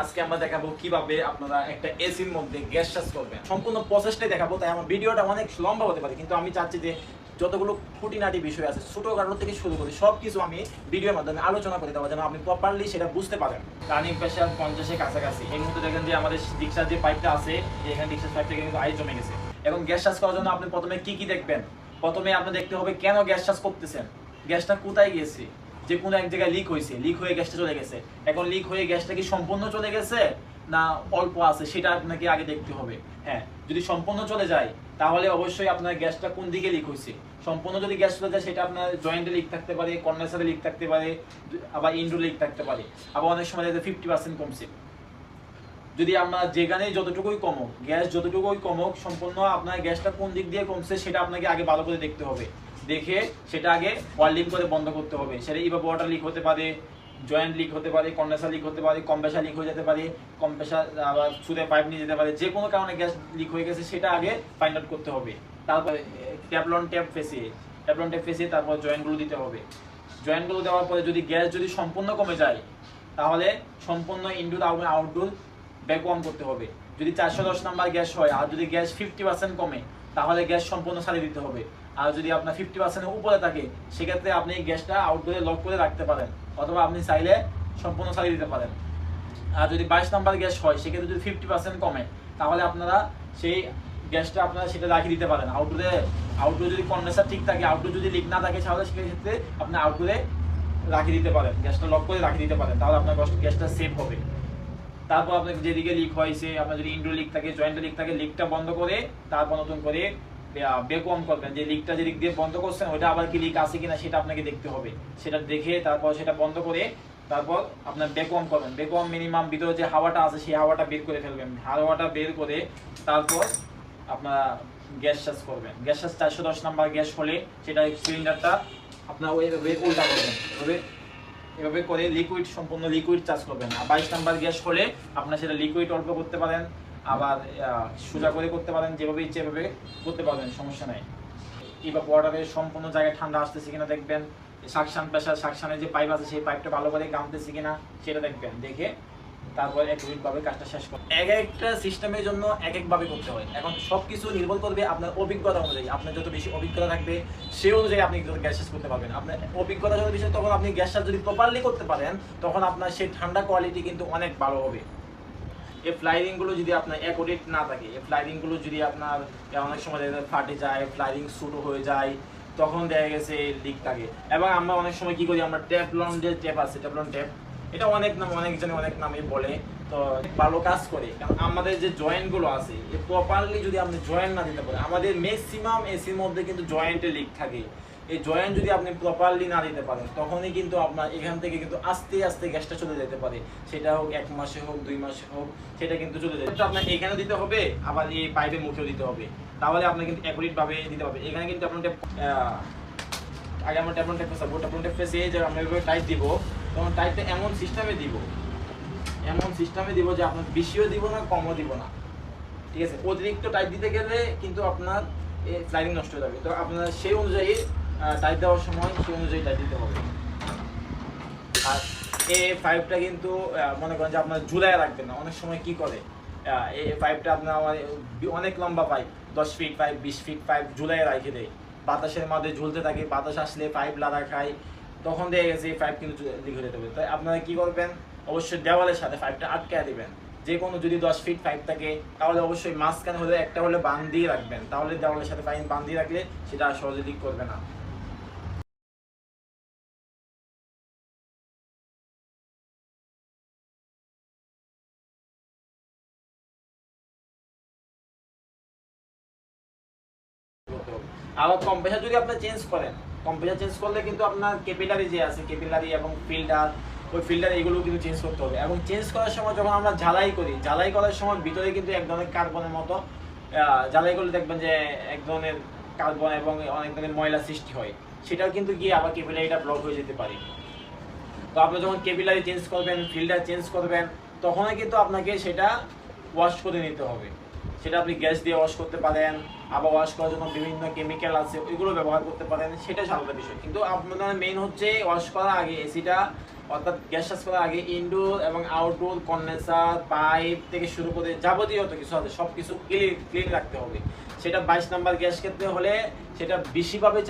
আজকে আমরা দেখাবো কীভাবে আপনারা একটা এসির মধ্যে গ্যাস চাষ করবেন। সম্পূর্ণ প্রসেসটাই দেখাবো, তাই আমার ভিডিওটা অনেক লম্বা হতে পারে, কিন্তু আমি চাচ্ছি যে যতগুলো খুঁটিনাটি বিষয় আছে, ছোটোখাটো থেকে শুরু করে সব কিছু আমি ভিডিওর মাধ্যমে আলোচনা করে দেবো, যেন আপনি প্রপারলি সেটা বুঝতে পারেন। রানিং প্রেশার পঞ্চাশের কাছাকাছি। এই মুহূর্তে দেখেন যে আমাদের রিক্সার যে পাইপটা আছে, এখানে রিক্সার পাইপটা কিন্তু আইস জমে গেছে। এখন গ্যাস চাষ করার জন্য আপনি প্রথমে কি কি দেখবেন? প্রথমে আপনি দেখতে হবে কেন গ্যাস চাষ করতেছেন? গ্যাসটা কোথায় গেছে যে কোনো এক জায়গায় লিক হয়েছে লিক হয়ে গ্যাসটা চলে গেছে। এখন লিক হয়ে গ্যাসটা কি সম্পূর্ণ চলে গেছে না অল্প আছে? সেটা আপনাকে আগে দেখতে হবে। হ্যাঁ যদি সম্পূর্ণ চলে যায়, তাহলে অবশ্যই আপনার গ্যাসটা কোন দিকে লিক হয়েছে? সম্পূর্ণ যদি গ্যাস চলে যায়, সেটা আপনার জয়েন্টে লিক থাকতে পারে কন্ডেন্সারে লিক থাকতে পারে, আবার ইন্ডো লিক থাকতে পারে। আবার অনেক সময় দেখা ফিফটি পার্সেন্ট কমছে। যদি আমরা যেখানে যতটুকুই কমক গ্যাস যতটুকুই কমুক, সম্পূর্ণ আপনার গ্যাসটা কোন দিক দিয়ে কমছে, সেটা আপনাকে আগে ভালো করে দেখতে হবে। দেখে সেটা আগে ওয়ার্লিং করে বন্ধ করতে হবে। সেটা ইভাবে ওয়াটার লিক হতে পারে জয়েন্ট লিক হতে পারে কন্ডেন্সার লিক হতে পারে কম্প্রেসার লিক হয়ে যেতে পারে কম্প্রেসার আবার সুরে পাইপ নিয়ে যেতে পারে, যে কোনো কারণে গ্যাস লিক হয়ে গেছে, সেটা আগে ফাইন্ড আউট করতে হবে। তারপরে ট্যাপলন ট্যাপ ফেসিয়ে ট্যাপলন ট্যাপ ফেসিয়ে তারপর জয়েন্টগুলো দিতে হবে। জয়েন্টগুলো দেওয়ার পরে যদি গ্যাস যদি সম্পূর্ণ কমে যায়, তাহলে সম্পূর্ণ ইনডোর আউটডোর ব্যাকওয়াম করতে হবে। যদি চারশো দশ নাম্বার গ্যাস হয়, আর যদি গ্যাস ফিফটি পার্সেন্ট কমে, তাহলে গ্যাস সম্পূর্ণ সারিয়ে দিতে হবে। আর যদি আপনার ফিফটি পার্সেন্টের উপরে থাকে, সেক্ষেত্রে আপনি গ্যাসটা আউটডোরে লক করে রাখতে পারেন, অথবা আপনি চাইলে সম্পূর্ণ সারিয়ে দিতে পারেন। আর যদি বাইশ নাম্বার গ্যাস হয়, সেক্ষেত্রে যদি ফিফটি পার্সেন্ট কমে, তাহলে আপনারা সেই গ্যাসটা আপনারা সেটা রাখিয়ে দিতে পারেন। আউটডোরে আউটডোর যদি কন্ডেন্সার ঠিক থাকে আউটডোর যদি লিক না থাকে, তাহলে সেক্ষেত্রে আপনি আউটডোরে রাখিয়ে দিতে পারেন। গ্যাসটা লক করে রাখিয়ে দিতে পারেন, তাহলে আপনার গ্যাসটা সেভ হবে। তারপর আপনার যেদিকে লিক হয়েছে, আপনার যদি ইন্ডো লিক থাকে জয়েন্টে লিক থাকে লিকটা বন্ধ করে তারপর নতুন করে বেকম করবেন। যে লিকটা যে দিক দিয়ে বন্ধ করছেন ওটা আবার কি লিক আছে কিনা সেটা আপনাকে দেখতে হবে। সেটা দেখে তারপর সেটা বন্ধ করে তারপর আপনার বেকম করবেন। বেকম মিনিমাম ভিতরে যে হাওয়াটা আছে, সেই হাওয়াটা বের করে ফেলবেন। হাওয়াটা বের করে তারপর আপনারা গ্যাস চাষ করবেন। গ্যাস চাষ চারশো দশ নাম্বার গ্যাস হলে সেটা সিলিন্ডারটা আপনার ওইভাবে উল্টা করবেন। এভাবে করে লিকুইড সম্পূর্ণ লিকুইড চাষ করবেন। আর বাইশ নাম্বার গ্যাস হলে আপনার সেটা লিকুইড অল্প করতে পারেন। আবার সোজা করে করতে পারেন, যেভাবে ইচ্ছে এভাবে করতে পারবেন, সমস্যা নাই। এবার ওয়াটারের সম্পূর্ণ জায়গায় ঠান্ডা আসতেছে কিনা দেখবেন। সাকশান প্রেশার সাকশানের যে পাইপ আছে, সেই পাইপটা ভালো করে গামতেছে কিনা, সেটা দেখবেন। দেখে তারপর ভাবে কাজটা শেষ করবেন। এক একটা সিস্টেমের জন্য এক একভাবে করতে হয়। এখন সব কিছু নির্ভর করবে আপনার অভিজ্ঞতা অনুযায়ী। আপনার যত বেশি অভিজ্ঞতা থাকবে সেই অনুযায়ী আপনি গ্যাস শেষ করতে পারবেন। আপনার অভিজ্ঞতা যত বেশি তখন আপনি গ্যাসটা যদি প্রপারলি করতে পারেন, তখন আপনার সেই ঠান্ডা কোয়ালিটি কিন্তু অনেক ভালো হবে। এই ফ্লাইরিংগুলো যদি আপনার অ্যাকোরেট না থাকে, এই ফ্লাইরিংগুলো যদি আপনার অনেক সময় দেখা ফাটে যায় ফ্লাইরিং শুরু হয়ে যায়, তখন দেখা গেছে লিক থাকে। এবং আমরা অনেক সময় কি করি, আমরা ট্যাপলন যে ট্যাপ আছে ট্যাপলন ট্যাপ এটা অনেক নাম, অনেকজনে অনেক নামে বলে, তো ভালো কাজ করে। কারণ আমাদের যে জয়েন্টগুলো আছে প্রপারলি যদি আপনি জয়েন্ট না দিতে পারেন, আমাদের ম্যাক্সিমাম এসির মধ্যে কিন্তু জয়েন্টে লিক থাকে। এই জয়েন্ট যদি আপনি প্রপারলি না দিতে পারেন, তখনই কিন্তু আপনার এখান থেকে কিন্তু আস্তে আস্তে গ্যাসটা চলে যেতে পারে। সেটা হোক এক মাসে হোক, দুই মাসে হোক, সেটা কিন্তু চলে যাবে তো আপনার এখানে দিতে হবে, আবার এই পাইপের মুখেও দিতে হবে। তাহলে আপনি কিন্তু অ্যাকুরেট ভাবে দিতে পারবে এখানে কিন্তু আপনার আগে আমরা ট্যাপন ট্যাপ ফেসাবো ট্যাপন ট্যাপ ফেসে যে আমরা এভাবে টাইট দিব, তখন টাইটটা এমন সিস্টেমে দিব, এমন সিস্টেমে দিব যে আপনার বেশিও দিব না, কমও দিব না। ঠিক আছে? অতিরিক্ত টাইট দিতে গেলে কিন্তু আপনার ফ্লাইটিং নষ্ট হয়ে যাবে। তো আপনার সেই অনুযায়ী টাইট দেওয়ার সময় সেই অনুযায়ী টাইট দিতে হবে। আর এই পাইপটা কিন্তু মনে করেন যে আপনার ঝুলাই রাখবেন না। অনেক সময় কি করে? এই পাইপটা আপনার অনেক লম্বা পাইপ দশ ফিট পাইপ বিশ ফিট পাইপ ঝুলাই রাখে দেয়। বাতাসের মধ্যে ঝুলতে থাকে, বাতাস আসলে পাইপ লাদা খায়। তখন দেখা গেছে এই পাইপ কিন্তু লিক হয়ে যেতে তাই আপনারা কি করবেন? অবশ্যই দেওয়ালের সাথে পাইপটা আটকায় দিবেন। যে কোনো যদি দশ ফিট পাইপ থাকে, তাহলে অবশ্যই মাঝখানে হলে একটা হলে বান দিয়ে রাখবেন। তাহলে দেওয়ালের সাথে পাইপ বান দিয়ে রাখলে সেটা সহজে লিক করবে না। আবার কম্প্রেসার যদি আপনি চেঞ্জ করেন কম্প্রেসার চেঞ্জ করলে কিন্তু আপনার ক্যাপিলারি যে আছে ক্যাপিলারি এবং ফিল্টার ওই ফিল্টার এগুলো কিন্তু চেঞ্জ করতে হবে। এবং চেঞ্জ করার সময় যখন আমরা ঝালাই করি ঝালাই করার সময় ভিতরে কিন্তু এক ধরনের কার্বনের মতো ঝালাই করলে দেখবেন যে এক ধরনের কার্বন এবং অনেক ধরনের ময়লা সৃষ্টি হয়। সেটাও কিন্তু গিয়ে আবার ক্যাপিলারিটা ব্লক হয়ে যেতে পারে। তো আপনি যখন ক্যাপিলারি চেঞ্জ করবেন ফিল্টার চেঞ্জ করবেন, তখনই কিন্তু আপনাকে সেটা ওয়াশ করে নিতে হবে। সেটা আপনি গ্যাস দিয়ে ওয়াশ করতে পারেন আবার ওয়াশ করার জন্য বিভিন্ন কেমিক্যাল আছে, ওইগুলো ব্যবহার করতে পারেন সেটা সাধারণ বিষয়। কিন্তু আপনার মেইন হচ্ছে ওয়াশ করার আগে এসিটা অর্থাৎ গ্যাস চাষ করার আগে ইনডোর এবং আউটডোর কন্ডেন্সার পাইপ থেকে শুরু করে যাবতীয় যত কিছু আছে সব কিছু ক্লিন ক্লিন রাখতে হবে। সেটা বাইশ নাম্বার গ্যাস ক্ষেত্রে হলে সেটা বেশিভাবে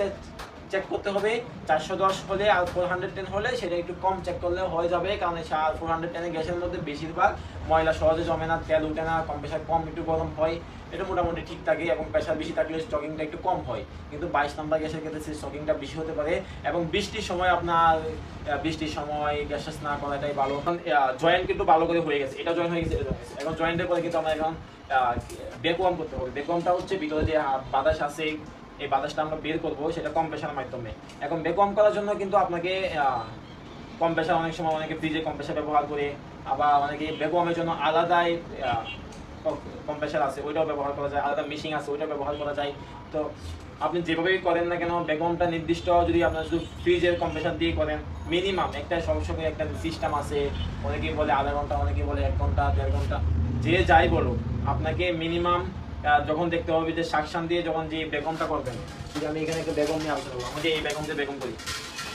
চেক করতে হবে। চারশো দশ হলে আর ফোর হান্ড্রেড টেন হলে সেটা একটু কম চেক করলে হয়ে যাবে, কারণ আর ফোর হান্ড্রেড টেনের গ্যাসের মধ্যে বেশিরভাগ ময়লা সহজে জমে না, তেল উঠে না, কম প্রেশার কম, একটু গরম হয়, এটা মোটামুটি ঠিক থাকে এবং প্রেশার বেশি থাকলে স্টকিংটা একটু কম হয়। কিন্তু বাইশ নাম্বার গ্যাসের ক্ষেত্রে সেই স্টকিংটা বেশি হতে পারে এবং বৃষ্টির সময় আপনার বৃষ্টির সময় গ্যাস শেষ না করাটাই ভালো। কারণ জয়েন্ট কিন্তু ভালো করে হয়ে গেছে, এটা জয়েন্ট হয়ে গেছে, এটা হয়ে গেছে। এখন জয়েন্টের পরে কিন্তু আমরা এখন বেকওয়াম করতে হবে। বেকওয়ামটা হচ্ছে ভিতরে যে বাতাস আছে এই বাতাসটা আমরা বের করব সেটা কম প্রেশারের মাধ্যমে। এখন বেকওয়াম করার জন্য কিন্তু আপনাকে আহ, কম প্রেশার অনেক সময় অনেকে ফ্রিজে কম প্রেশার ব্যবহার করে আবার অনেকে বেকওয়ামের জন্য আলাদাই কম প্রেশার আছে ওইটাও ব্যবহার করা যায় আলাদা মেশিন আছে ওইটাও ব্যবহার করা যায়। তো আপনি যেভাবেই করেন না কেন বেকওয়ামটা নির্দিষ্ট যদি আপনার শুধু ফ্রিজের কম্প্রেসার দিয়ে করেন মিনিমাম একটা সবসময় একটা সিস্টেম আছে অনেকেই বলে আধা ঘণ্টা অনেকে বলে এক ঘণ্টা দেড় ঘণ্টা যে যাই বলুক আপনাকে মিনিমাম যখন দেখতে হবে যে সাকশান দিয়ে যখন যে বেগমটা করবেন আমি এখানে একটা বেগম নিয়ে আলোচনা করব, আমি যে এই বেগম দিয়ে বেগম করি,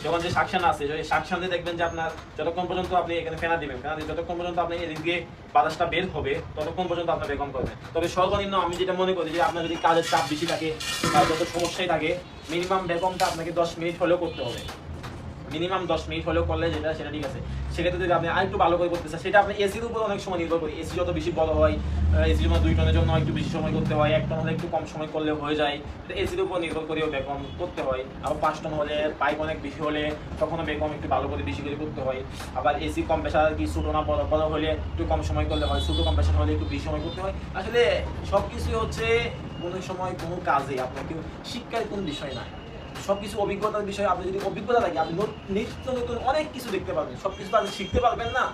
যখন যে সাকশান আছে, যদি সাকশান দিয়ে দেখবেন যে আপনার যতক্ষণ পর্যন্ত আপনি এখানে ফেনা দিবেন, ফেনা দিয়ে যতক্ষণ পর্যন্ত আপনি এদিক দিয়ে বাতাসটা বের হবে, ততক্ষণ পর্যন্ত আপনার বেগম করবেন তবে সর্বনিম্ন আমি যেটা মনে করি যে আপনার যদি কাজের চাপ বেশি থাকে যত সমস্যাই থাকে মিনিমাম বেগমটা আপনাকে দশ মিনিট হলেও করতে হবে। মিনিমাম দশ মিনিট হলেও করলে যেটা, সেটা ঠিক আছে। সেক্ষেত্রে যদি আপনি আরেকটু ভালো করে করতে চান, সেটা আপনি এসির উপর অনেক সময় নির্ভর করি। এসি যত বেশি বড় হয় এসির জন্য দুই টনের জন্য একটু বেশি সময় করতে হয়, এক টন হলে একটু কম সময় করলে হয়ে যায়। এসির উপর নির্ভর করেও বেগম করতে হয়। আবার পাঁচ টন হলে, পাইপ অনেক বেশি হলে, তখনও বেগম একটু ভালো করে বেশি করে করতে হয়। আবার এসি কম প্রেশার কি ছোটো না বড় বড় হলে একটু কম সময় করলে হয়, ছোটো কম প্রেশার হলে একটু বেশি সময় করতে হয়। আসলে সব কিছুই হচ্ছে কোনো সময় কোনো কাজে, আপনার কেউ শিক্ষার কোনো বিষয় না। সব কিছু অভিজ্ঞতার বিষয়ে আপনি যদি অভিজ্ঞতা থাকে, আপনি নিত্য নতুন অনেক কিছু দেখতে পারবেন। সব কিছু তো আপনি শিখতে পারবেন না।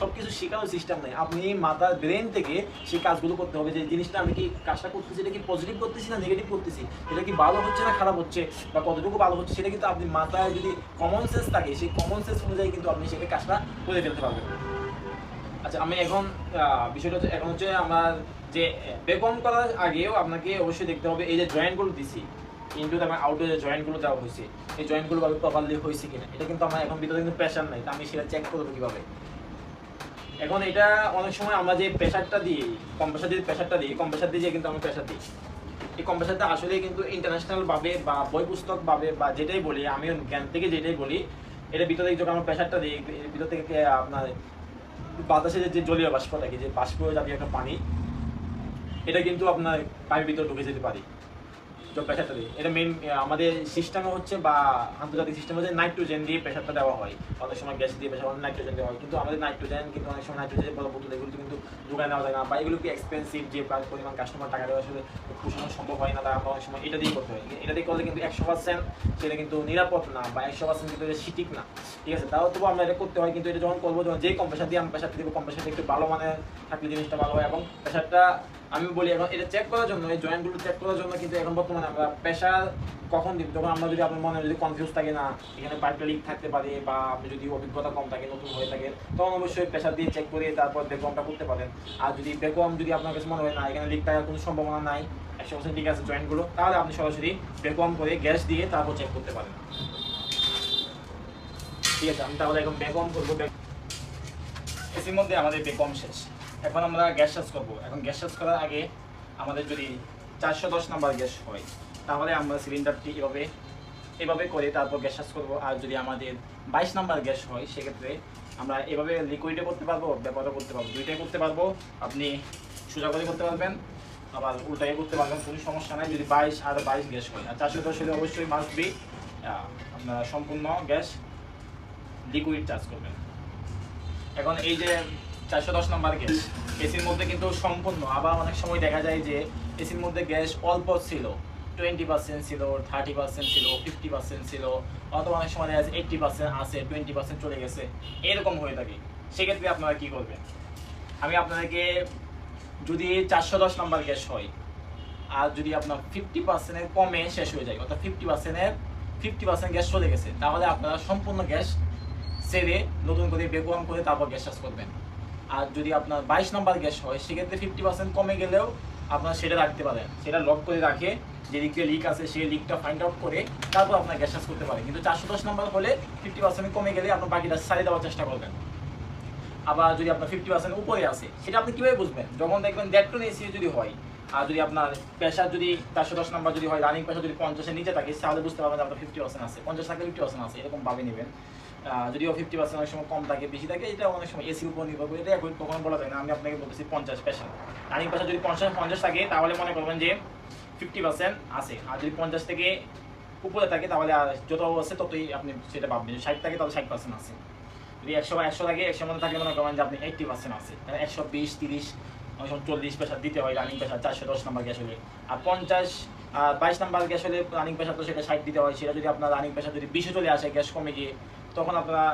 সব কিছু শেখানোর সিস্টেম নেই। আপনি মাথার ব্রেন থেকে সেই কাজগুলো করতে হবে। যে জিনিসটা আমি কি কাজটা করতেছি, এটা কি পজিটিভ করতেছি না নেগেটিভ করতেছি? এটা কি ভালো হচ্ছে না খারাপ হচ্ছে? বা কতটুকু ভালো হচ্ছে সেটা কিন্তু আপনি মাথায় যদি কমন সেন্স থাকে, সেই কমন সেন্স অনুযায়ী কিন্তু আপনি সেটা কাজটা করে ফেলতে পারবেন। আচ্ছা আমি এখন বিষয়টা হচ্ছে এখন হচ্ছে আমার যে বেকম করার আগেও আপনাকে অবশ্যই দেখতে হবে। এই যে জয়েন্টগুলো দিছি ইনডোর এবং আউটডোর যে জয়েন্টগুলো দেওয়া হয়েছে, এই জয়েন্টগুলো ভাবে প্রপারলি হয়েছে কিনা, এটা কিন্তু আমার এখন ভিতরে কিন্তু প্রেশার নাই, তা আমি সেটা চেক করব কীভাবে। এখন এটা অনেক সময় আমরা যে প্রেশারটা দিই কম্প্রেসার দিয়ে প্রেশারটা দিই কম্প্রেসার দিয়ে কিন্তু আমি প্রেশার দিই। এই কম্প্রেসারটা আসলে কিন্তু ইন্টারন্যাশনালভাবে বা বই পুস্তকভাবে বা যেটাই বলি, আমি জ্ঞান থেকে যেটাই বলি এটা ভিতরে যখন আমরা প্রেশারটা দিই ভিতর থেকে আপনার বাতাসে যে জলীয় বাষ্প থাকে, যে বাষ্প জাতীয় একটা পানি, এটা কিন্তু আপনার পানির ভিতরে ঢুকে যেতে পারে। তো প্রেশারটা দিই এটা মেন আমাদের সিস্টেমে হচ্ছে বা আন্তর্জাতিক সিস্টেমে হচ্ছে নাইট্রোজেন দিয়ে প্রেশারটা দেওয়া হয়। অনেক সময় গ্যাস দিয়ে প্রেশার নাইট্রোজেন দেওয়া হয়। কিন্তু আমাদের নাইট্রোজেন কিন্তু অনেক সময় নাইট্রোজেন বড় বোতল এগুলো কিন্তু যোগায় নেওয়া যায় না বা এগুলো কি এক্সপেন্সিভ যে পরিমাণ কাস্টমার টাকা দেওয়া আসলে পোষানো সম্ভব হয় না তাই আমরা অনেক সময় এটা দিয়ে করতে হয়। এটা দিয়ে করলে কিন্তু একশো পার্সেন্ট সেটা কিন্তু নিরাপদ না বা একশো পার্সেন্ট কিন্তু এটা সঠিক না। ঠিক আছে? তাও তবু আমরা এটা করতে হয়, কিন্তু এটা যখন করব, যখন যে কম্প্রেসার দিয়ে আমি প্রেশারটা দিব কম্প্রেসারটা একটু ভালো মানে থাকলে জিনিসটা ভালো হয় এবং প্রেশারটা আমি বলি এখন এটা চেক করার জন্য, এই জয়েন্টগুলো চেক করার জন্য কিন্তু এখন বর্তমানে আমরা প্রেশার কখন দিব? যখন আমরা যদি আপনার মনে যদি কনফিউজ থাকে না, এখানে পাইপটা লিক থাকতে পারে বা আপনি যদি অভিজ্ঞতা কম থাকে, নতুন হয়ে থাকে, তখন অবশ্যই প্রেশার দিয়ে চেক করে তারপর বেকমটা করতে পারেন। আর যদি বেকম যদি আপনার কাছে মনে হয় না, এখানে লিক থাকার কোনো সম্ভাবনা নাই, একশো পার্সেন্ট ঠিক আছে জয়েন্টগুলো তাহলে আপনি সরাসরি বেকম করে গ্যাস দিয়ে তারপর চেক করতে পারেন। ঠিক আছে, আমি তাহলে এখন বেকম করব এসির মধ্যে আমাদের বেকম শেষ। এখন আমরা গ্যাস শেষ করব। এখন গ্যাস শেষ করার আগে আমাদের যদি চারশো দশ নাম্বার গ্যাস হয়, তাহলে আমরা সিলিন্ডারটি এভাবে এভাবে করে তারপর গ্যাস শেষ করব। আর যদি আমাদের বাইশ নাম্বার গ্যাস হয়, সেক্ষেত্রে আমরা এভাবে লিকুইডে করতে পারব ব্যবহারও করতে পারব, দুইটাই করতে পারব। আপনি সোজা করে করতে পারবেন, আবার উল্টাই করতে পারবেন, কোনো সমস্যা নাই। যদি বাইশ আর বাইশ গ্যাস হয়, আর চারশো দশ হলে অবশ্যই মাস্ট বি আপনারা সম্পূর্ণ গ্যাস লিকুইড চার্জ করবেন। এখন এই যে চারশো দশ নম্বর গ্যাস। এসির মধ্যে কিন্তু সম্পূর্ণ, আবার অনেক সময় দেখা যায় যে এসির মধ্যে গ্যাস অল্প ছিল। টোয়েন্টি পার্সেন্ট ছিল, থার্টি পার্সেন্ট ছিল, ফিফটি পার্সেন্ট ছিল, অথবা অনেক সময় দেখা যাচ্ছে এইট্টি পার্সেন্ট আছে, টোয়েন্টি পার্সেন্ট চলে গেছে, এরকম হয়ে থাকে। সেক্ষেত্রে আপনারা কি করবেন? আমি আপনাদেরকে যদি চারশো দশ নম্বর গ্যাস হয়, আর যদি আপনার ফিফটি পার্সেন্টের কমে শেষ হয়ে যায়, অর্থাৎ ফিফটি পার্সেন্টের, ফিফটি পার্সেন্ট গ্যাস চলে গেছে, তাহলে আপনারা সম্পূর্ণ গ্যাস সেরে নতুন করে বেকওয়াম করে তারপর গ্যাস চাষ করবেন। আর যদি আপনার বাইশ নাম্বার গ্যাস হয়, সেক্ষেত্রে ফিফটি পার্সেন্ট কমে গেলেও আপনারা সেটা রাখতে পারেন। সেটা লক করে রাখে, যে দিক লিক আছে, সেই লিকটা ফাইন্ড আউট করে তারপর আপনার গ্যাস চাষ করতে পারে কিন্তু চারশো দশ নাম্বার হলে ফিফটি পার্সেন্ট কমে গেলে আপনার বাকিটা সারিয়ে দেওয়ার চেষ্টা করবেন। আবার যদি আপনার ফিফটি পার্সেন্ট উপরে আছে, সেটা আপনি কীভাবে বুঝবেন? যখন দেখবেন দেড় টন এসি যদি হয়, আর যদি আপনার প্রেশার যদি চারশো দশ নাম্বার যদি হয় রানিং প্রেশার যদি পঞ্চাশের নিচে থাকে, তাহলে বুঝতে পারবেন আপনার ফিফটি পার্সেন্ট আছে। পঞ্চাশ থাকলে ফিফটি পার্সেন্ট আছে, এরকম ভাবে নেবেন। যদিও ফিফটি পার্সেন্ট অনেক সময় কম থাকে, বেশি থাকে, এটা অনেক সময় এসির উপর নির্ভর করে, এটা এখন কখনো বলা যায় না। আমি আপনাকে বলতেছি পঞ্চাশ প্রেশার রানিং প্রেশার যদি পঞ্চাশ পঞ্চাশ থাকে, তাহলে মনে করবেন যে ফিফটি পার্সেন্ট আছে। আর যদি পঞ্চাশ থেকে উপরে থাকে, তাহলে আর যত আছে, ততই আপনি সেটা ভাববেন। ষাট থাকে, তাহলে ষাট পার্সেন্ট আছে। যদি একশো বা একশো থাকে একশো মধ্যে থাকলে মনে করেন যে আপনি এইটটি পার্সেন্ট আছে। তাহলে একশো বিশ, তিরিশ, অনেক সময় চল্লিশ প্রেশার দিতে হয় রানিং প্রেশার চারশো দশ নাম্বার গ্যাস হলে। আর পঞ্চাশ বাইশ নাম্বার গ্যাস হলে রানিং প্রেশার তো সেটা ষাট দিতে হয়। সেটা যদি আপনার রানিং প্রেশার যদি বিশে চলে আসে গ্যাস কমে গিয়ে তখন আপনারা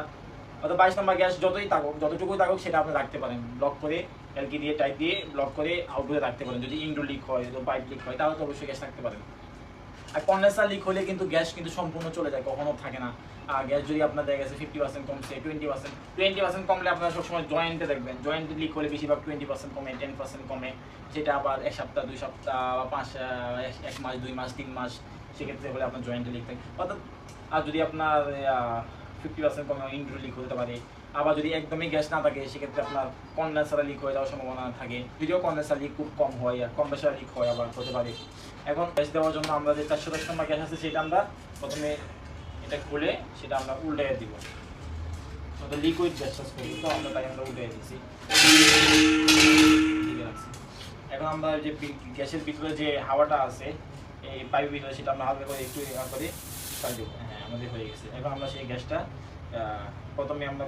অর্থাৎ বাইশ নাম্বার গ্যাস যতই থাকুক, যতটুকুই থাকুক সেটা আপনি রাখতে পারেন। ব্লক করে এলকি দিয়ে টাইপ দিয়ে ব্লক করে আউটডোরে রাখতে পারেন। যদি ইনডোর লিক হয়, যদি পাইপ লিক হয়, তাহলে তো অবশ্যই গ্যাস রাখতে পারেন। আর কন্ডেন্সার লিক হলে কিন্তু গ্যাস কিন্তু সম্পূর্ণ চলে যায়, কখনো থাকে না। আর গ্যাস যদি আপনার দেখা গেছে ফিফটি পার্সেন্ট কমছে টোয়েন্টি পার্সেন্ট টোয়েন্টি পার্সেন্ট কমলে আপনারা সবসময় জয়েন্টে দেখবেন। জয়েন্টে লিক হলে বেশিরভাগ টোয়েন্টি পার্সেন্ট কমে টেন পার্সেন্ট কমে। যেটা আবার এক সপ্তাহ, দুই সপ্তাহ, বা পাঁচ এক মাস, দুই মাস, তিন মাস, সেক্ষেত্রে হলে আপনার জয়েন্টে লিক থাকে। অর্থাৎ, আর যদি আপনার ফিফটি পার্সেন্ট কমে ইন্ডোর লিক হতে পারে। আবার যদি একদমই গ্যাস না থাকে, সেক্ষেত্রে আপনার কন্ডেন্সার লিক হয়ে যাওয়ার সম্ভাবনা থাকে। যদিও কন্ডেন্সার লিক খুব কম হয়, আর কম্প্রেসার লিক হয় আবার হতে পারে। এখন গ্যাস দেওয়ার জন্য আমরা যে চারশো দশ নম্বর গ্যাস আছে, সেটা আমরা প্রথমে এটা খুলে সেটা আমরা উল্টে দিব। লিকুইড গ্যাস চাষ করি তো আমরা তাই আমরা উল্টে রাখছি। এখন আমরা যে গ্যাসের ভিতরে যে হাওয়াটা আছে, এই পাইপের ভিতরে সেটা আমরা হালকা করে একটু করে দেবো। হ্যাঁ আমাদের হয়ে গেছে। এখন আমরা সেই গ্যাসটা প্রথমে আমরা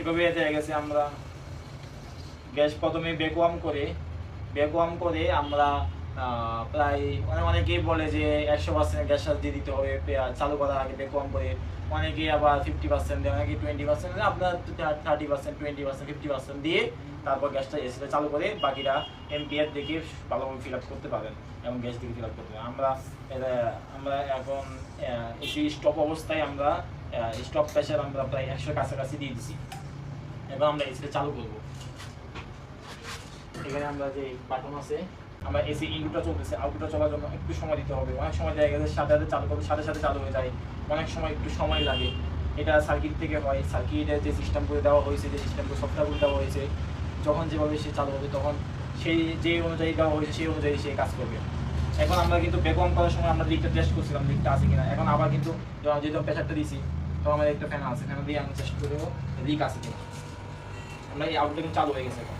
এভাবে দেখা গেছে আমরা গ্যাস প্রথমে বেকওয়াম করে বেকওয়াম করে আমরা প্রায় অনেকেই বলে যে একশো পার্সেন্ট গ্যাস দিয়ে দিতে হবে চালু করার আগে বেকওয়াম করে। অনেকেই আবার ফিফটি পার্সেন্ট দেয় অনেকে টোয়েন্টি পার্সেন্ট আপনার thirty percent twenty percent fifty percent দিয়ে তারপর গ্যাসটা এসিটা চালু করে বাকিরা এমপিআর দেখে ভালোভাবে ফিল আপ করতে পারেন এবং গ্যাস দিকে ফিল আপ করতে পারেন আমরা আমরা এখন এসি স্টপ অবস্থায় আমরা স্টপ প্রেশার আমরা প্রায় একশো কাছাকাছি দিয়ে দিছি। এবার আমরা এসিটা চালু করব। এখানে আমরা যে বাটন আছে আমরা এসি ইনপুটটা চলতেছে আউটপুটটা চলার জন্য একটু সময় দিতে হবে। অনেক সময় দেখা গেছে সাথে সাথে চালু করবে সাথে সাথে চালু হয়ে যায়। অনেক সময় একটু সময় লাগে। এটা সার্কিট থেকে হয়। সার্কিটের যে সিস্টেম করে দেওয়া হয়েছে, যে সিস্টেম করে সফটওয়্যার করে দেওয়া হয়েছে, যখন যেভাবে সে চালু হবে, তখন সেই যে অনুযায়ী দেওয়া হয়েছে, সেই অনুযায়ী সে কাজ করবে। এখন আমরা কিন্তু বেকম করার সময় আমরা লিকটা টেস্ট করছিলাম লিকটা আছে কিনা। এখন আবার কিন্তু যেহেতু প্রেশারটা দিছি তখন আমাদের একটা ফ্যান আছে। ফ্যান দিয়ে আমরা চেষ্টা করব লিক আছে কিনা। আমরা এই আউটটা কিন্তু চালু হয়ে গেছে এখন।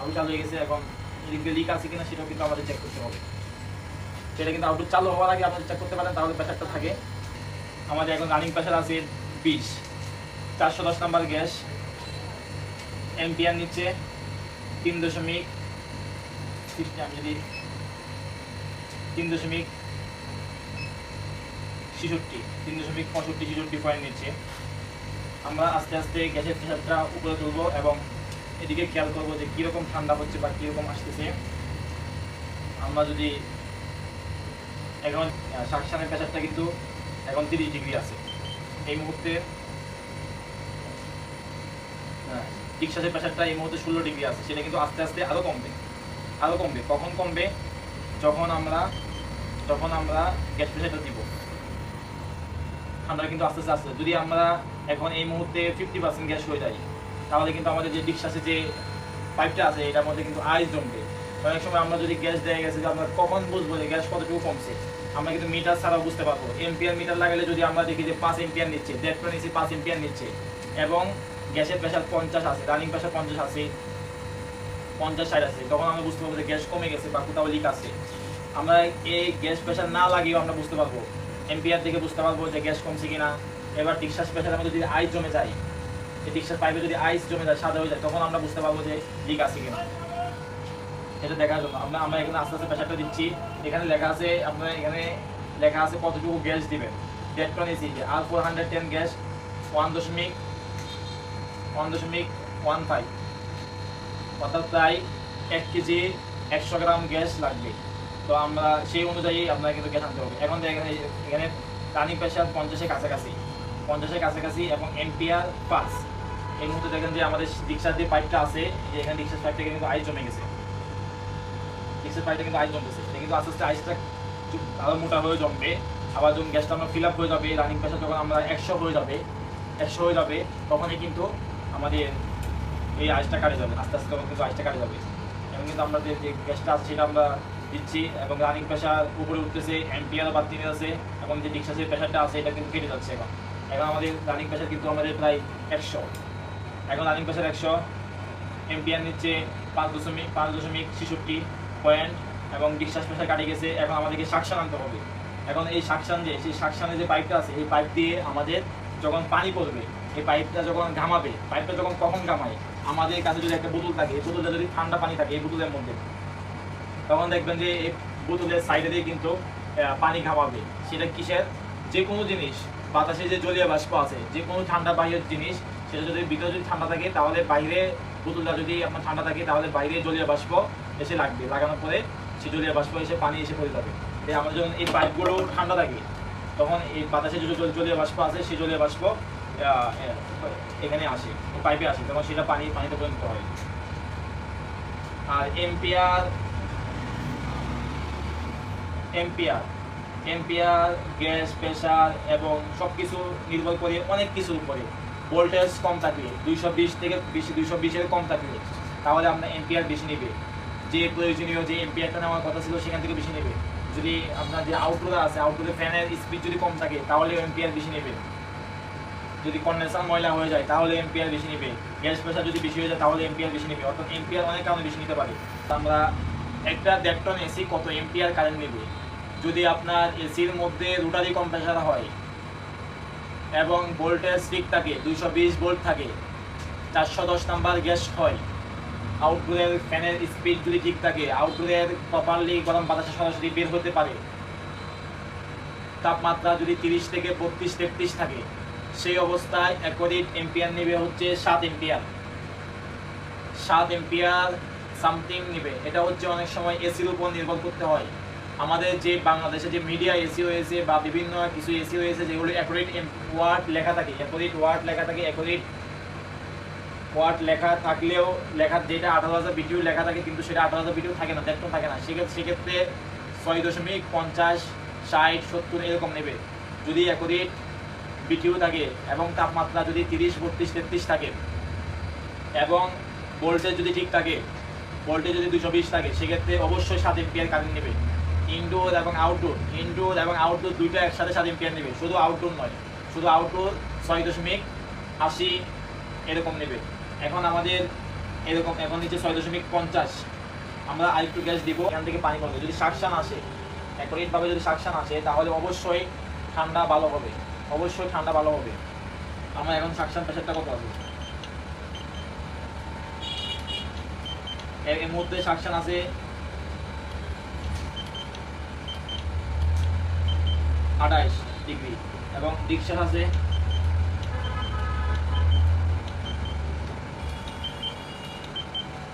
আউট চালু হয়ে গেছে এখন এদিকে লিক আছে কিনা সেটাও কিন্তু আমাদের চেক করতে হবে। সেটা কিন্তু আউটপুট চালু হওয়ার আগে আপনারা চেক করতে পারেন, তাহলে প্রেশারটা থাকে। আমাদের এখন রানিং প্রেশার আছে বিশ। চারশো দশ নাম্বার গ্যাস। এমপিআর নিচ্ছে তিন দশমিক আমি যদি তিন দশমিক ছেষট্টি, তিন দশমিক পঁয়ষট্টি, ছেষট্টি পয়েন্ট নিচ্ছে আমরা আস্তে আস্তে গ্যাসের প্রেশারটা উপরে তুলবো এবং এদিকে খেয়াল করব যে কীরকম ঠান্ডা হচ্ছে বা কীরকম আসতেছে। আমরা যদি এখন সাকশানের প্রেশারটা কিন্তু এখন তিরিশ ডিগ্রি আছে। এই মুহূর্তে টিকসাসের প্রেশারটা এই মুহূর্তে ষোলো ডিগ্রি আছে। সেটা কিন্তু আস্তে আস্তে আরও কমবে আরও কমবে। কখন কমবে? যখন আমরা যখন আমরা গ্যাস প্রেশারটা দিব। ঠান্ডা কিন্তু আস্তে আস্তে আস্তে যদি আমরা এখন এই মুহূর্তে ফিফটি পার্সেন্ট গ্যাস হয়ে যাই তাহলে কিন্তু আমাদের যে ডিকশাসে যে পাইপটা আছে, এটার মধ্যে কিন্তু আইস জমবে। অনেক সময় আমরা যদি গ্যাস দেয়া গেছে, যে আমরা কখন বুঝব যে গ্যাস কতটুকু কমছে, আমরা কিন্তু মিটার ছাড়াও বুঝতে পারব। এমপিআর মিটার লাগালে যদি আমরা দেখি যে পাঁচ এমপিআর নিচ্ছে দেড় নিচ্ছে পাঁচ এমপিআর নিচ্ছে, এবং গ্যাসের প্রেশার পঞ্চাশ আছে রানিং প্রেশার পঞ্চাশ আছে, পঞ্চাশ ষাট আছে, তখন আমরা বুঝতে পারব যে গ্যাস কমে গেছে বা কোথাও লিক আছে। আমরা এই গ্যাস প্রেশার না লাগিয়েও আমরা বুঝতে পারব এমপিআর থেকে বুঝতে পারব যে গ্যাস কমছে কিনা। এবার ডিকশ্বাস প্রেশার আমাদের যদি আইস জমে যায় এই পাইপে যদি আইস জমে যায়, সাদা হয়ে যায়, তখন আমরা বুঝতে পারব যে লিক আছে কিনা। এটা দেখার জন্য। আমরা আমরা এখানে আস্তে আস্তে প্রেশারটা দিচ্ছি। এখানে লেখা আছে, আপনার এখানে লেখা আছে কতটুকু গ্যাস দিবেন ডেট টন এসি আর four hundred ten gas one দশমিক ওয়ান দশমিক ওয়ান ফাইভ অর্থাৎ প্রায় এক কেজি একশো গ্রাম গ্যাস লাগবে। তো আমরা সেই অনুযায়ী আপনার কিন্তু গ্যাস আনতে হবে। এখন এই- এখানে রানিং প্রেশার পঞ্চাশের কাছাকাছি। পঞ্চাশের কাছাকাছি এবং এমপিআর পাস এই মুহূর্তে দেখেন যে আমাদের রিক্সার যে পাইপটা আছে যে এখানে রিক্সার পাইপটা কিন্তু আইস জমে গেছে। গ্যাসের পাইপটা কিন্তু আইস জমতেছে। এটা কিন্তু আস্তে আস্তে আইসটা আরও মোটা হয়ে জমবে। আবার যখন গ্যাসটা আমরা ফিল আপ হয়ে যাবে রানিং প্রেশার যখন আমরা একশো হয়ে যাবে, একশো হয়ে যাবে, তখনই কিন্তু আমাদের এই আইসটা কাটে যাবে। আস্তে আস্তে তখন কিন্তু আইসটা কাটে যাবে। এবং কিন্তু আমরা যে যে গ্যাসটা আছে সেটা আমরা দিচ্ছি এবং রানিং প্রেশার উপরে উঠতেছে, এমপিআর বাড়তি আছে এবং যে ডিক্সাসের প্রেশারটা আছে, এটা কিন্তু কেটে যাচ্ছে এখন। এখন আমাদের রানিং প্রেশার কিন্তু আমাদের প্রায় একশো। এখন রানিং প্রেশার একশো। এমপিআর নিচ্ছে পাঁচ দশমিক পাঁচ দশমিক ছেষট্টি পয়েন্ট এবং ডিসচার্জ প্রেশার কাটে গেছে। এখন আমাদেরকে সাকশান আনতে হবে। এখন এই সাকশান যে, সেই সাকশানে যে পাইপটা আছে, এই পাইপ দিয়ে আমাদের যখন পানি পড়বে, এই পাইপটা যখন ঘামাবে পাইপটা যখন কখন ঘামায়, আমাদের কাছে যদি একটা বোতল থাকে, এই বোতলটা যদি ঠান্ডা পানি থাকে, এই বোতলের মধ্যে, তখন দেখবেন যে এই বোতলের সাইডে দিয়ে কিন্তু পানি ঘামাবে। সেটা কিসের? যে কোনো জিনিস। বাতাসে যে জলীয় বাষ্প আছে, যে কোনো ঠান্ডা বাহিরের জিনিস, সেটা যদি ভিতরে যদি ঠান্ডা থাকে, তাহলে বাইরে বোতলটা যদি আপনার ঠান্ডা থাকে, তাহলে বাইরে জলীয় বাষ্প এসে লাগবে, লাগানোর পরে সেই জলীয় বাষ্প এসে পানি এসে পড়ে যাবে। তাই আমরা যখন এই পাইপগুলো ঠান্ডা থাকে, তখন এই বাতাসে যে জল- জলীয় বাষ্প আছে, সেই জলীয় বাষ্প এখানে আসে পাইপে আসে, তখন সেটা পানি পানিতে পরিণত হয়। আর এমপিআর এম্পিয়ার এম্পিয়ার গ্যাস প্রেশার এবং সব কিছু নির্ভর করে অনেক কিছুর উপরে। ভোল্টেজ কম থাকলে, দুইশো বিশ থেকে বেশি দুইশো বিশের কম থাকলে, তাহলে আপনার এম্পিয়ার বেশি নেবে। যে প্রয়োজনীয় যে এম্পিয়ারটা নেওয়ার কথা ছিল, সেখান থেকে বেশি নেবে। যদি আপনার যে আউটডোর আছে আউটডোরে ফ্যানের স্পিড যদি কম থাকে, তাহলে এম্পিয়ার বেশি নেবে। যদি কন্ডেন্সার ময়লা হয়ে যায়, তাহলে এম্পিয়ার বেশি নেবে। গ্যাস প্রেশার যদি বেশি হয়ে যায়, তাহলে এম্পিয়ার বেশি নেবে। অর্থাৎ এম্পিয়ার অনেক কারণে বেশি নিতে পারে। আমরা একটা দেড় টন এসি কত এম্পিয়ার কারেন্ট নেবে? যদি আপনার এসির মধ্যে রোটারি কম্প্রেসার হয় এবং ভোল্টেজ ঠিক থাকে, দুইশো বিশ ভোল্ট থাকে, চারশো দশ নাম্বার গ্যাস হয় আউটডোরের ফ্যানের স্পিড যদি ঠিক থাকে আউটডোরের প্রপারলি গরম বাতাসে সরাসরি বের হতে পারে, তাপমাত্রা যদি তিরিশ থেকে বত্রিশ, তেত্রিশ থাকে, সেই অবস্থায় অ্যাকোরিট এম্পিয়ার নেবে হচ্ছে সাত এম্পিয়ার সাত এম্পিয়ার সামথিং নেবে। এটা হচ্ছে অনেক সময় এসির উপর নির্ভর করতে হয়। আমাদের যে বাংলাদেশে যে মিডিয়া এসি হয়েছে বা বিভিন্ন কিছু এসি হয়েছে যেগুলো অ্যাকোরেট ওয়ার্ড লেখা থাকে অ্যাকোরেট ওয়ার্ড লেখা থাকে অ্যাকোরেট ওয়ার্ড লেখা থাকলেও লেখা যেটা আঠারো হাজার ভিডিও লেখা থাকে, কিন্তু সেটা আঠারো হাজার ভিডিও থাকে না, দেখতে থাকে না। সেক্ষেত্রে সেক্ষেত্রে ছয় দশমিক পঞ্চাশ, ষাট, সত্তর এরকম নেবে। যদি অ্যাকোরেট বিটিউ থাকে এবং তাপমাত্রা যদি তিরিশ, বত্রিশ, তেত্রিশ থাকে এবং ভোল্টেজ যদি ঠিক থাকে ভোল্টেজ যদি দুশো বিশ থাকে, সেক্ষেত্রে অবশ্যই সাত এম্পিয়ার কারেন্ট নেবে। ইনডোর এবং আউটডোর ইনডোর এবং আউটডোর দুইটা একসাথে সাত এম্পিয়ার নেবে। শুধু আউটডোর নয়, শুধু আউটডোর ছয় দশমিক আশি এরকম নেবে। এখন আমাদের এরকম, এখন নিচে ছয় দশমিক পঞ্চাশ। আমরা আরেকটু গ্যাস দিব, এখান থেকে পানি পড়বে যদি সাকশান আসে অ্যাকোরেটভাবে যদি সাকশান আসে, তাহলে অবশ্যই ঠান্ডা ভালো হবে। অবশ্যই ঠান্ডা ভালো হবে। আমার এখন সাকশান প্রেশারটা কত আছে? এর মধ্যে সাকশান আছে আঠাইশ ডিগ্রি। এবং ডিকশাস আছে।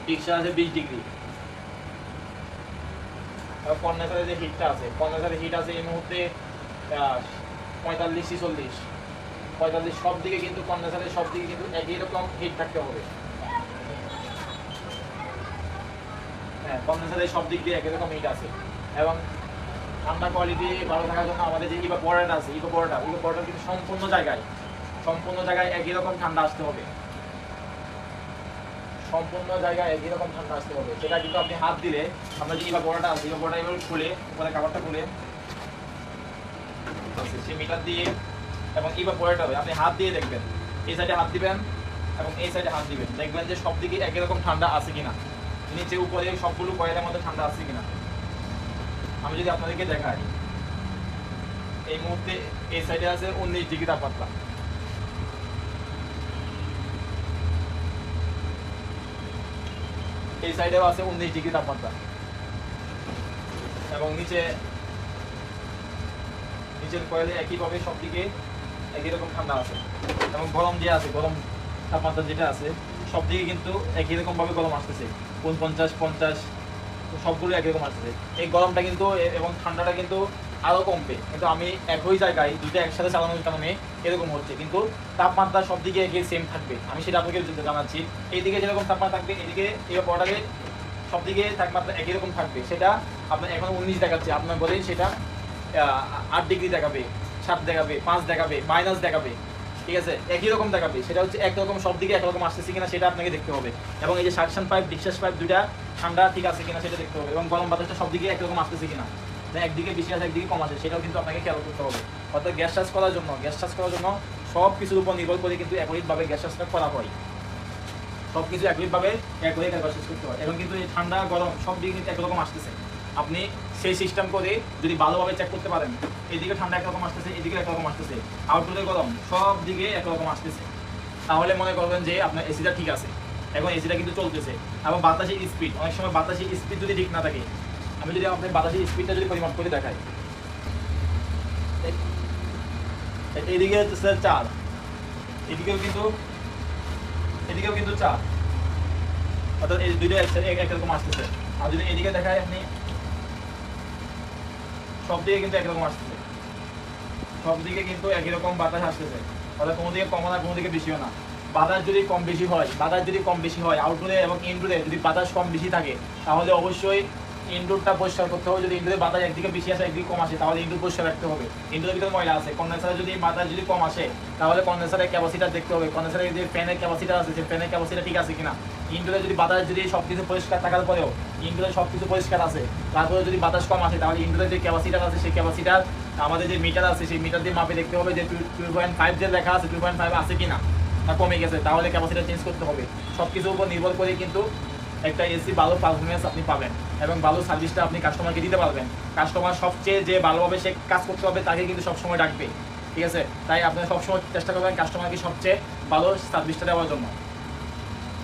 ডিকশাস আছে বিশ ডিগ্রি। কন্ডেন্সারের যে হিটটা আছে কন্ডেন্সারের হিট আছে এই মুহূর্তে পঁয়তাল্লিশ ছিচল্লিশ পঁয়তাল্লিশ সব দিকে কিন্তু কন্ডেন্সারের সব দিকে কিন্তু একই রকম হিট থাকতে হবে। হ্যাঁ কন্ডেন্সারের সব দিক দিয়ে একই রকম হিট আছে। এবং ঠান্ডা কোয়ালিটি ভালো থাকার জন্য আমাদের যে ইভা পড়াটা আছে ইভা পড়াটা ইভা পড়াটা কিন্তু সম্পূর্ণ জায়গায় সম্পূর্ণ জায়গায় একই রকম ঠান্ডা আসতে হবে। সম্পূর্ণ জায়গায় একই রকম ঠান্ডা আসতে হবে। সেটা কিন্তু আপনি হাত দিলে আপনার যে ইভা পড়াটা আছে ইভা পড়াটা এভাবে খুলে, উপরে কাভারটা খুলে সেই মিটার দিয়ে এবং পড়াটা হবে। আপনি হাত দিয়ে দেখবেন, এই সাইডে হাত দিবেন এবং এই সাইডে হাত দিবেন। দেখবেন যে সব দিকে একই রকম ঠান্ডা আছে কিনা। নিচে, উপরে সবগুলো কয়েলের মধ্যে ঠান্ডা আছে কিনা। আমি যদি আপনাদেরকে দেখাই, এই মুহূর্তে এই সাইডে আছে উনিশ ডিগ্রি তাপমাত্রা। এই সাইডেও আছে উনিশ ডিগ্রি তাপমাত্রা। এবং নিচে, নিচের কয়েলে একইভাবে সব দিকে একই রকম ঠান্ডা আছে। এবং গরম যে আছে, গরম তাপমাত্রা যেটা আছে সব দিকে কিন্তু একই রকমভাবে গরম আসতেছে। পঞ্চাশ পঞ্চাশ সবগুলো একই রকম আসতেছে। এই গরমটা কিন্তু এবং ঠান্ডাটা কিন্তু আরও কমবে। কিন্তু আমি একই জায়গায় দুইটা একসাথে চালানোর কারণে এরকম হচ্ছে। কিন্তু তাপমাত্রা সব দিকে একই সেম থাকবে। আমি সেটা আপনাকে জানাচ্ছি। এইদিকে যেরকম তাপমাত্রা থাকবে এদিকে এই পড়াটাকে সব দিকে তাপমাত্রা একই রকম থাকবে। সেটা আপনার এখন উনিশ দেখাচ্ছে। আপনার বলেন সেটা আট ডিগ্রি দেখাবে, সাত দেখাবে, পাঁচ দেখাবে মাইনাস দেখাবে। ঠিক আছে? একই রকম দেখাবে। সেটা হচ্ছে একরকম সব দিকে একরকম আসতেছে কিনা সেটা আপনাকে দেখতে হবে। এবং এই যে সাকশন পাইপ ডিসচার্জ পাইপ দুইটা ঠান্ডা ঠিক আছে কিনা সেটা দেখতে হবে। এবং গরম বাতাসটা সব দিকে একরকম আসতেছে কিনা। না একদিকে বেশি আছে, একদিকে কম আছে, সেটাও কিন্তু আপনাকে খেয়াল করতে হবে। অর্থাৎ গ্যাস চার্জ করার জন্য, গ্যাস চার্জ করার জন্য সব কিছুর উপর নির্ভর করে কিন্তু একইভাবে গ্যাস চার্জটা করা হয়। সব কিছু একইভাবে একই একবার শেষ করতে হয়। এবং কিন্তু এই ঠান্ডা, গরম সব দিকে কিন্তু একরকম আসতেছে। আপনি সেই সিস্টেম করে যদি ভালোভাবে চেক করতে পারেন, এদিকে ঠান্ডা একরকম আসতেছে, এদিকে একরকম আসতেছে আউটডোরে গরম, সব দিকে একরকম আসতেছে। তাহলে মনে করবেন যে আপনার এসিটা ঠিক আছে। এখন এসিটা কিন্তু চলতেছে। আবার বাতাসের স্পিড অনেক সময় বাতাসের স্পিড যদি ঠিক না থাকে, আমি যদি আপনার বাতাসের স্পিডটা যদি পরিমাপ করে দেখাই। এইদিকে হচ্ছে চার এদিকেও কিন্তু এদিকেও কিন্তু চার অর্থাৎ এই দুইটা এক- এক- একরকম আসতেছে। আর যদি এদিকে দেখায় আপনি সব দিকে কিন্তু একরকম আসতেছে। সব দিকে কিন্তু একই রকম বাতাস আসতেছে। অর্থাৎ কোনো দিকে কম না কোনো দিকে বেশিও না। বাতাস যদি কম বেশি হয়, বাতাস যদি কম বেশি হয় আউটডোরে এবং ইনডোরে যদি বাতাস কম বেশি থাকে, তাহলে অবশ্যই ইনডোরটা পরিষ্কার করতে হবে। যদি ইনডোরে বাতাস একদিকে বেশি আসে, একদিকে কম আসে, তাহলে ইনডোর পরিষ্কার রাখতে হবে। ইনডোরের ভিতরে ময়লা আছে। কন্ডেন্সারে যদি বাতাস যদি কম আসে, তাহলে কন্ডেন্সারের ক্যাপাসিটি দেখতে হবে। কন্ডেন্সারের যে ফ্যানের ক্যাপাসিটি আছে, সেই ফ্যানের ক্যাপাসিটি ঠিক আছে কিনা? ইনডোরে যদি বাতাস যদি সব কিছু পরিষ্কার থাকার পরেও ইনডোরে সব কিছু পরিষ্কার আছে তারপরে যদি বাতাস কম আসে তাহলে ইনডোরের যে ক্যাপাসিটার আছে, সেই ক্যাপাসিটার আমাদের যে মিটার আছে, সেই মিটার দিয়ে মাপে দেখতে হবে যে টু পয়েন্ট ফাইভ যে লেখা আছে টু পয়েন্ট ফাইভ আছে কিনা না তা কমে গেছে, তাহলে ক্যাপাসিটি চেঞ্জ করতে হবে। সব কিছুর উপর নির্ভর করে কিন্তু একটা এসি ভালো পারফরমেন্স আপনি পাবেন এবং ভালো সার্ভিসটা আপনি কাস্টমারকে দিতে পারবেন। কাস্টমার সবচেয়ে যে ভালোভাবে সে কাজ করতে হবে তাকে কিন্তু সবসময় ডাকবে, ঠিক আছে? তাই আপনারা সবসময় চেষ্টা করবেন কাস্টমারকে সবচেয়ে ভালো সার্ভিসটা দেওয়ার জন্য।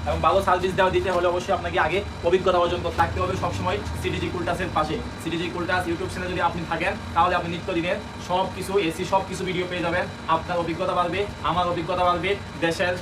এবং ভালো সার্ভিস দেওয়া দিতে হলে অবশ্যই আপনাকে আগে অভিজ্ঞতা অর্জন করতে থাকতে হবে। সবসময় সিটিজি কুলটাসের পাশে। সিটিজি কুলটাস ইউটিউব চ্যানেল যদি আপনি থাকেন, তাহলে আপনি নিত্যদিনের সব কিছু এসি সব কিছু ভিডিও পেয়ে যাবেন। আপনার অভিজ্ঞতা বাড়বে, আমার অভিজ্ঞতা বাড়বে, দেশের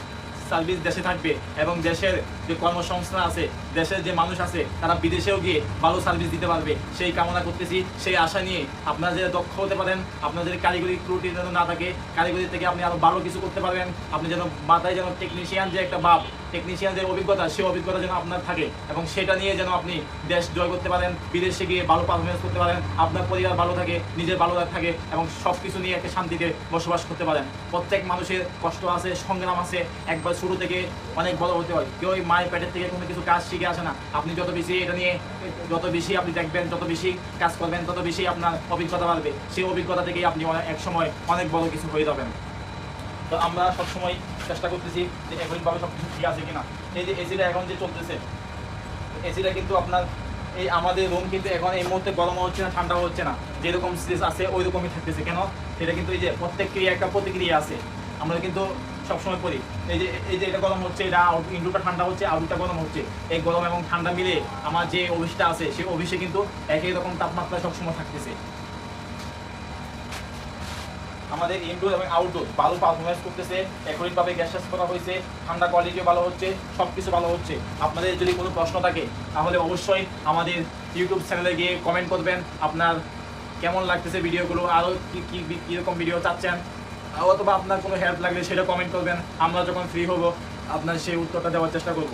সার্ভিস দেশে থাকবে এবং দেশের যে কর্মসংস্থান আছে দেশের যে মানুষ আছে, তারা বিদেশেও গিয়ে ভালো সার্ভিস দিতে পারবে। সেই কামনা করতেছি, সেই আশা নিয়ে আপনারা যে দক্ষ হতে পারেন, আপনার কারিগরি ত্রুটি যেন না থাকে, কারিগরি থেকে আপনি আরও ভালো কিছু করতে পারবেন, আপনি যেন মাথায় যেন টেকনিশিয়ান যে একটা ভাব টেকনিশিয়ান যে অভিজ্ঞতা, সেই অভিজ্ঞতা যেন আপনার থাকে এবং সেটা নিয়ে যেন আপনি দেশ জয় করতে পারেন, বিদেশে গিয়ে ভালো পারফরমেন্স করতে পারেন, আপনার পরিবার ভালো থাকে, নিজের ভালো থাকে এবং সব কিছু নিয়ে একটা শান্তিতে বসবাস করতে পারেন। প্রত্যেক মানুষের কষ্ট আছে, সংগ্রাম আছে, একবার শুরু থেকে অনেক বড় হতে হয়। কেউ ওই মায়ের পেটের থেকে কোনো কিছু কাজ আসে না। আপনি যত বেশি এটা নিয়ে, যত বেশি আপনি দেখবেন, যত বেশি কাজ করবেন, তত বেশি আপনার অভিজ্ঞতা বাড়বে। সেই অভিজ্ঞতা থেকেই আপনি এক সময় অনেক বড় কিছু হয়ে যাবেন। তো আমরা সবসময় চেষ্টা করতেছি যে একইভাবে সব কিছু ঠিক আছে কিনা। এই যে এসিটা এখন যে চলতেছে এসিটা কিন্তু আপনার এই আমাদের রুম কিন্তু এখন এই মুহূর্তে গরম হচ্ছে না, ঠান্ডা হচ্ছে না। যেরকম স্ট্রেস আছে ওই রকমই থাকতেছে। কেন? এটা কিন্তু এই যে প্রত্যেক ক্রিয়া একটা প্রতিক্রিয়া আছে। আমরা কিন্তু সবসময় করি। এই যে এই যে এটা গরম হচ্ছে, এটা ইন্ডুটা ঠান্ডা হচ্ছে আউটটা গরম হচ্ছে। এই গরম এবং ঠান্ডা মিলে আমার যে অফিসটা আছে, সেই অফিসে কিন্তু একই রকম তাপমাত্রা সবসময় থাকতেছে। আমাদের ইনডোর এবং আউটডোর ভালো পারফরমেন্স করতেছে একইভাবে গ্যাস চাষ করা হয়েছে, ঠান্ডা কোয়ালিটিও ভালো হচ্ছে সব কিছু ভালো হচ্ছে। আপনাদের যদি কোনো প্রশ্ন থাকে, তাহলে অবশ্যই আমাদের ইউটিউব চ্যানেলে গিয়ে কমেন্ট করবেন। আপনার কেমন লাগতেছে ভিডিওগুলো আরও কী কী কীরকম ভিডিও চাচ্ছেন? অথবা আপনার কোনো হেল্প লাগলে সেটা কমেন্ট করবেন। আমরা যখন ফ্রি হব, আপনার সেই উত্তরটা দেওয়ার চেষ্টা করব।